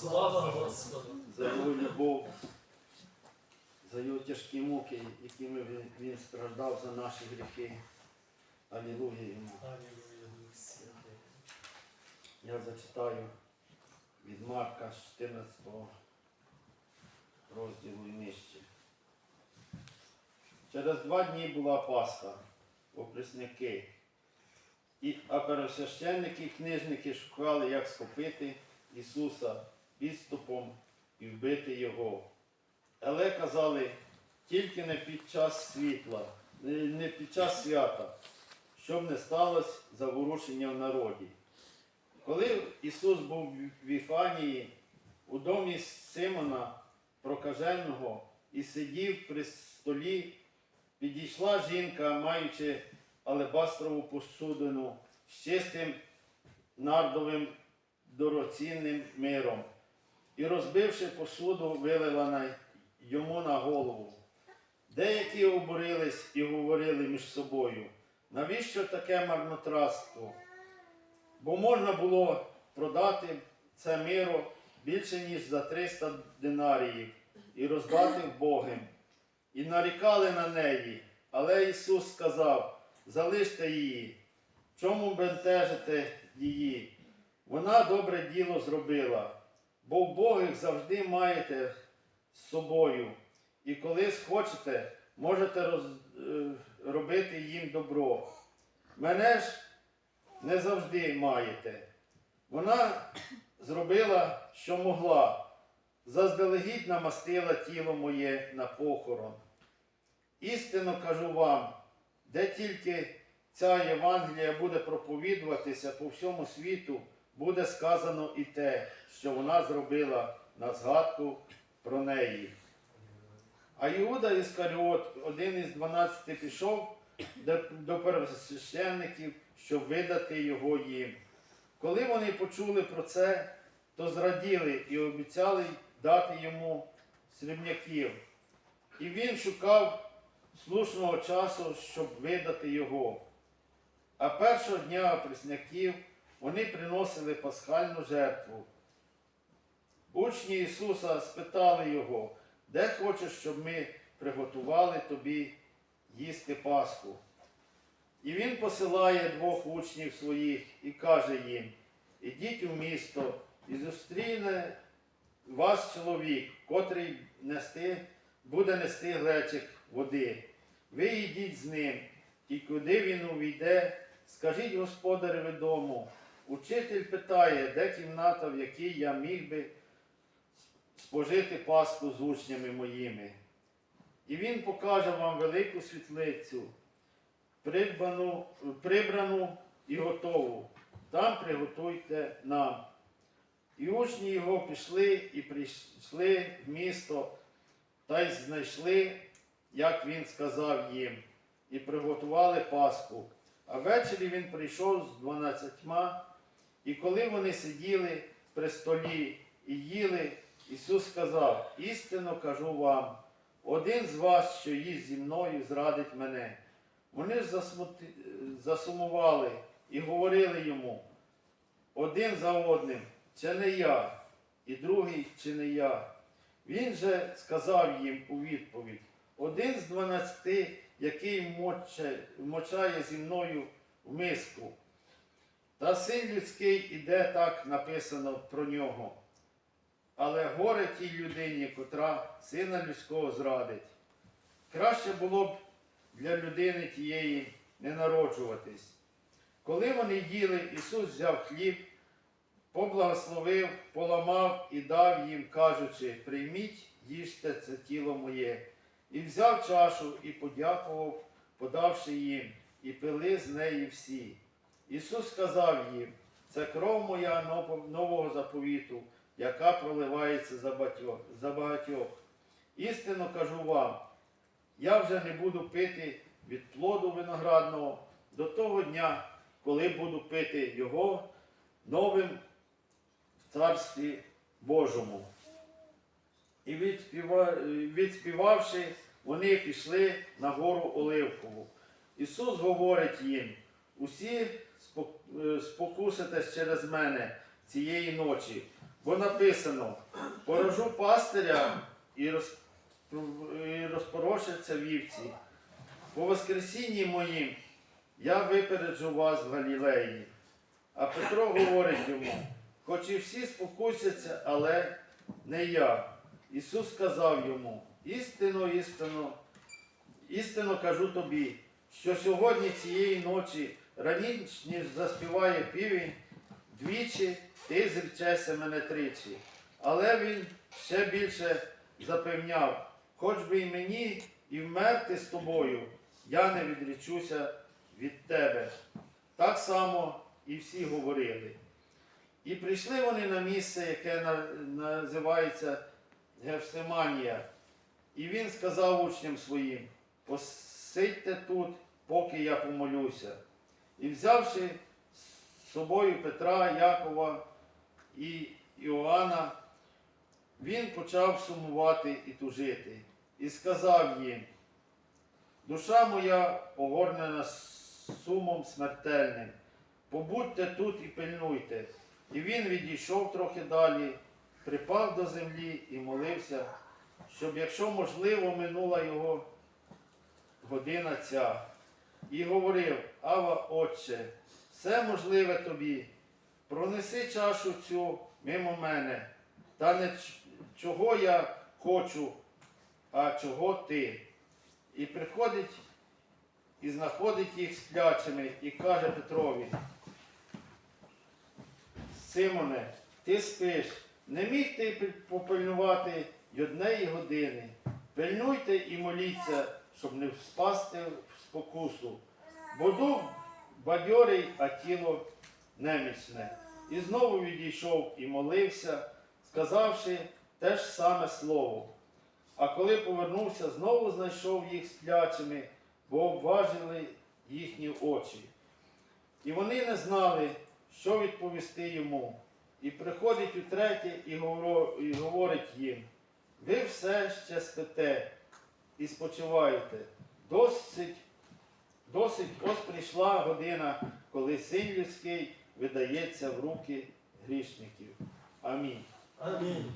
Слава Господу! за його любов, за його тяжкі муки, якими він, страждав за наші гріхи. Алілуя йому. Я зачитаю від Марка 14 розділу і нижче. Через два дні була Пасха, оприсники. І, а первосвященники і книжники шукали, як схопити Ісуса підступом і вбити Його. Але казали, тільки не під час світла, не- не під час свята, щоб не сталося заворушення в народі. Коли Ісус був в Віфанії, у домі Симона Прокаженого і сидів при столі, підійшла жінка, маючи алебастрову посудину з чистим нардовим дорогоцінним миром, і, розбивши посуду, вилила на йому на голову. Деякі обурились і говорили між собою, навіщо таке марнотратство? Бо можна було продати це миро більше, ніж за 300 динаріїв і роздати вбогим. І нарікали на неї. Але Ісус сказав: залиште її, чому бентежите її? Вона добре діло зробила, бо вбогих завжди маєте з собою. І коли схочете, можете роз, е, робити їм добро. Мене ж не завжди маєте. Вона зробила, що могла, заздалегідь намастила тіло моє на похорон. Істинно кажу вам, де тільки ця Євангелія буде проповідуватися по всьому світу, буде сказано і те, що вона зробила на згадку про неї. А Іуда Іскаріот, один із дванадцяти, пішов до, первосвященників, щоб видати його їм. Коли вони почули про це, то зраділи і обіцяли дати йому срібняків. І він шукав слушного часу, щоб видати його. А першого дня оприсняків вони приносили пасхальну жертву. Учні Ісуса спитали його, де хочеш, щоб ми приготували тобі їсти Пасху. І він посилає двох учнів своїх і каже їм: ідіть у місто і зустріне вас чоловік, котрий нести, буде нести глечик води. Ви йдіть з ним, і куди він увійде, скажіть господареві дому. Учитель питає, де кімната, в якій я міг би спожити Пасху з учнями моїми. І він покаже вам велику світлицю, придбану, прибрану і готову. Там приготуйте нам. І учні його пішли і прийшли в місто та й знайшли, як він сказав їм, і приготували Пасху. А ввечері він прийшов з дванадцятьма, і коли вони сиділи при столі і їли, Ісус сказав: істинно кажу вам, один з вас, що їсть зі мною, зрадить мене. Вони ж засумували і говорили йому один за одним, це не я, і другий чи не я. Він же сказав їм у відповідь: один з дванадцяти, який мочає зі мною в миску. Та син людський іде так написано про нього. Але горе тій людині, котра сина людського зрадить. Краще було б для людини тієї не народжуватись. Коли вони їли, Ісус взяв хліб, поблагословив, поламав і дав їм, кажучи, прийміть, їжте це тіло моє. І взяв чашу і подякував, подавши їм, і пили з неї всі. Ісус сказав їм, це кров моя нового заповіту, яка проливається за багатьох. Істинно кажу вам, я вже не буду пити від плоду виноградного до того дня, коли буду пити його новим в Царстві Божому. І відспівавши, вони пішли на гору Оливкову. Ісус говорить їм: усі спокуситесь через мене цієї ночі, Бо написано: порожу пастиря і, роз, і розпорошаться вівці. По воскресінні моїм я випереджу вас в Галілеї. А Петро говорить йому, хоч і всі спокусяться, але не я. Ісус сказав йому, істинно, істинно, істинно кажу тобі, що сьогодні цієї ночі, раніше ніж заспіває півень, двічі ти зречешся мене тричі. Але він ще більше запевняв, хоч би і мені і вмерти з тобою, я не відречуся від тебе. Так само і всі говорили. І прийшли вони на місце, яке називається Гефсиманія. І він сказав учням своїм: посидьте тут, поки я помолюся. І взявши з собою Петра, Якова і Іоанна, він почав сумувати і тужити, і сказав їм: Душа моя огорнена сумом смертельним. Побудьте тут і пильнуйте. І він відійшов трохи далі, припав до землі і молився, щоб, якщо можливо, минула його година ця. І говорив: Ава, Отче, все можливе тобі. Пронеси чашу цю мимо мене, та не чого я хочу, а чого ти. І приходить і знаходить їх сплячими і каже Петрові, Симоне, ти спиш, не міг ти попильнувати й однеї години. Пильнуйте і моліться, щоб не впасти в спокусу. Бо дух бадьорий, а тіло немічне. І знову відійшов і молився, сказавши те ж саме слово. А коли повернувся, знову знайшов їх сплячими, бо обважили їхні очі. І вони не знали, що відповісти йому. І приходить утретє і говорить їм: ви все ще спите і спочиваєте. Досить, досить ось прийшла година, коли син людський видається в руки грішників. Амінь. Амінь.